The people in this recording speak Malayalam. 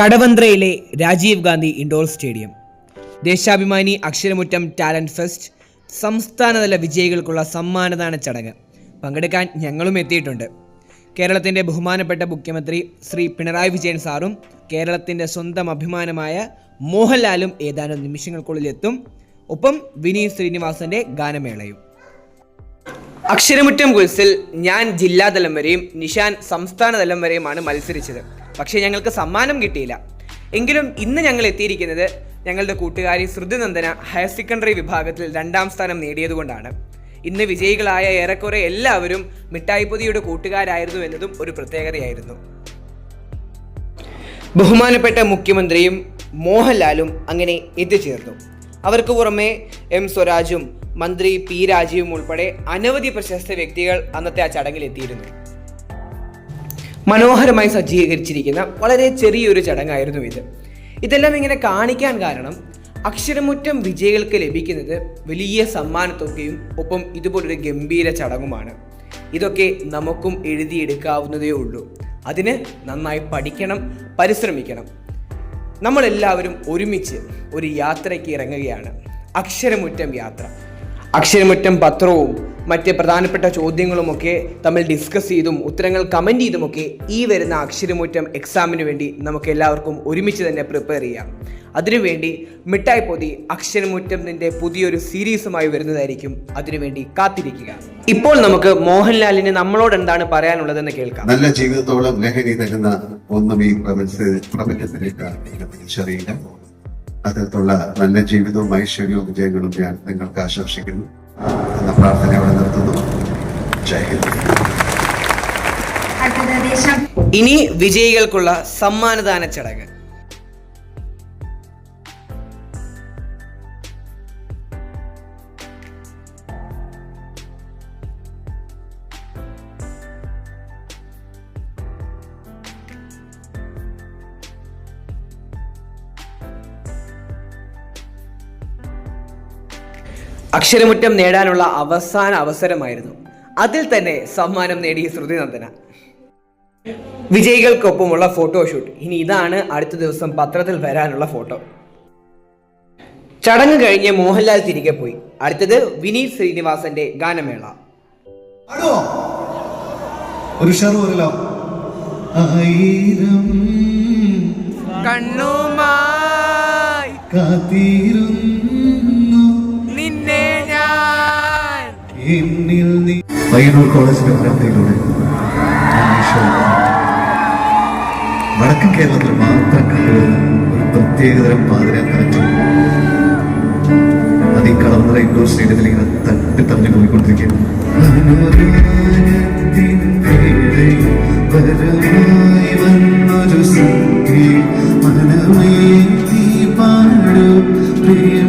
കടവന്ത്രയിലെ Rajiv Gandhi indoor stadium. Deshabhimani Aksharamuttam talent fest സംസ്ഥാനതല വിജയികൾക്കുള്ള സമ്മാനദാന ചടങ്ങ് പങ്കെടുക്കാൻ ഞങ്ങളും എത്തിയിട്ടുണ്ട്. കേരളത്തിന്റെ ബഹുമാനപ്പെട്ട മുഖ്യമന്ത്രി ശ്രീ പിണറായി വിജയൻ സാറും കേരളത്തിന്റെ സ്വന്തം അഭിമാനമായ മോഹൻലാലും ഏതാനും നിമിഷങ്ങൾക്കുള്ളിൽ എത്തും. ഒപ്പം വിനീത് ശ്രീനിവാസന്റെ ഗാനമേളയും. അക്ഷരമുറ്റം കുൽസിൽ ഞാൻ ജില്ലാതലം വരെയും നിഷാൻ സംസ്ഥാനതലം വരെയുമാണ് മത്സരിച്ചത്. പക്ഷേ ഞങ്ങൾക്ക് സമ്മാനം കിട്ടിയില്ല. എങ്കിലും ഇന്ന് ഞങ്ങൾ എത്തിയിരിക്കുന്നത് ഞങ്ങളുടെ കൂട്ടുകാരി ശ്രുതിനന്ദന ഹയർ സെക്കൻഡറി വിഭാഗത്തിൽ രണ്ടാം സ്ഥാനം നേടിയതുകൊണ്ടാണ്. ഇന്ന് വിജയികളായ ഏറെക്കുറെ എല്ലാവരും മിഠായിപ്പൊതിയുടെ കൂട്ടുകാരായിരുന്നു എന്നതും ഒരു പ്രത്യേകതയായിരുന്നു. ബഹുമാനപ്പെട്ട മുഖ്യമന്ത്രിയും മോഹൻലാലും അങ്ങനെ എത്തിച്ചേർന്നു. അവർക്ക് പുറമെ എം സ്വരാജും മന്ത്രി പി രാജീവും ഉൾപ്പെടെ അനവധി പ്രശസ്ത വ്യക്തികൾ അന്നത്തെ ആ ചടങ്ങിൽ എത്തിയിരുന്നു. മനോഹരമായി സജ്ജീകരിച്ചിരിക്കുന്ന വളരെ ചെറിയൊരു ചടങ്ങായിരുന്നു ഇത്. ഇതെല്ലാം ഇങ്ങനെ കാണിക്കാൻ കാരണം അക്ഷരമുറ്റം വിജയികൾക്ക് ലഭിക്കുന്നത് വലിയ സമ്മാനത്തൊക്കെയും ഒപ്പം ഇതുപോലൊരു ഗംഭീര ചടങ്ങുമാണ്. ഇതൊക്കെ നമുക്കും എഴുതിയെടുക്കാവുന്നതേ ഉള്ളൂ. അതിന് നന്നായി പഠിക്കണം പരിശ്രമിക്കണം. നമ്മളെല്ലാവരും ഒരുമിച്ച് ഒരു യാത്രയ്ക്ക് ഇറങ്ങുകയാണ്. അക്ഷരമുറ്റം യാത്ര. അക്ഷരമുറ്റം പത്രവും മറ്റ് പ്രധാനപ്പെട്ട ചോദ്യങ്ങളുമൊക്കെ തമ്മിൽ ഡിസ്കസ് ചെയ്തും ഉത്തരങ്ങൾ കമന്റ് ചെയ്തുമൊക്കെ ഈ വരുന്ന അക്ഷരമുറ്റം എക്സാമിന് വേണ്ടി നമുക്ക് എല്ലാവർക്കും ഒരുമിച്ച് തന്നെ പ്രിപ്പയർ ചെയ്യാം. അതിനുവേണ്ടി മിഠായി പൊതി അക്ഷരമുറ്റത്തിന്റെ പുതിയൊരു സീരീസുമായി വരുന്നതായിരിക്കും അതിനുവേണ്ടി കാത്തിരിക്കുക. ഇപ്പോൾ നമുക്ക് മോഹൻലാലിന് നമ്മളോട് എന്താണ് പറയാനുള്ളതെന്ന് കേൾക്കാം. നല്ല ജീവിതത്തോളം ലഹരി തരുന്ന ഒന്നും ഈ പ്രപഞ്ച പ്രപഞ്ചത്തിലേക്ക് തിരിച്ചറിയില്ല അതിലുള്ള നല്ല ജീവിതവും ഐശ്വര്യവും വിജയങ്ങളും ഞാൻ നിങ്ങൾക്ക് ആശംസിക്കുന്നു. എന്ന പ്രാർത്ഥന അവിടെ നിർത്തുന്നു. ജയ ഹിന്ദ്. ഇനി വിജയികൾക്കുള്ള സമ്മാനദാന ചടങ്ങ്. അക്ഷരമുറ്റം നേടാനുള്ള അവസാന അവസരമായിരുന്നു. അതിൽ തന്നെ സമ്മാനം നേടി ശ്രുതി നന്ദന വിജയികൾക്കൊപ്പമുള്ള ഫോട്ടോഷൂട്ട് ഇനി ഇതാണ് അടുത്ത ദിവസം പത്രത്തിൽ വരാനുള്ള ഫോട്ടോ ചടങ്ങ് കഴിഞ്ഞ് മോഹൻലാൽ തിരികെ പോയി. അടുത്തത് വിനീത് ശ്രീനിവാസന്റെ ഗാനമേള. ഒരു ആയിരം കണ്ണുമായി കാത്തിരുന്നു എന്നിൽ നീ പയ്യന്നൂർ കോളേജിന്റെ പ്രവർത്തിയിലൂടെ വടക്കൻ കേരളത്തിൽ മാത്രം കണ്ടുവരുന്ന ഒരു പ്രത്യേകതരം പാതിരാക്കരച്ചു അത് ഈ കളമറ ഇൻഡോർ സ്റ്റേഡിയത്തിൽ ഇങ്ങനെ തട്ടി തറഞ്ഞു പോയിക്കൊണ്ടിരിക്കുകയാണ് മനമേന്തി പാടും പ്രിയ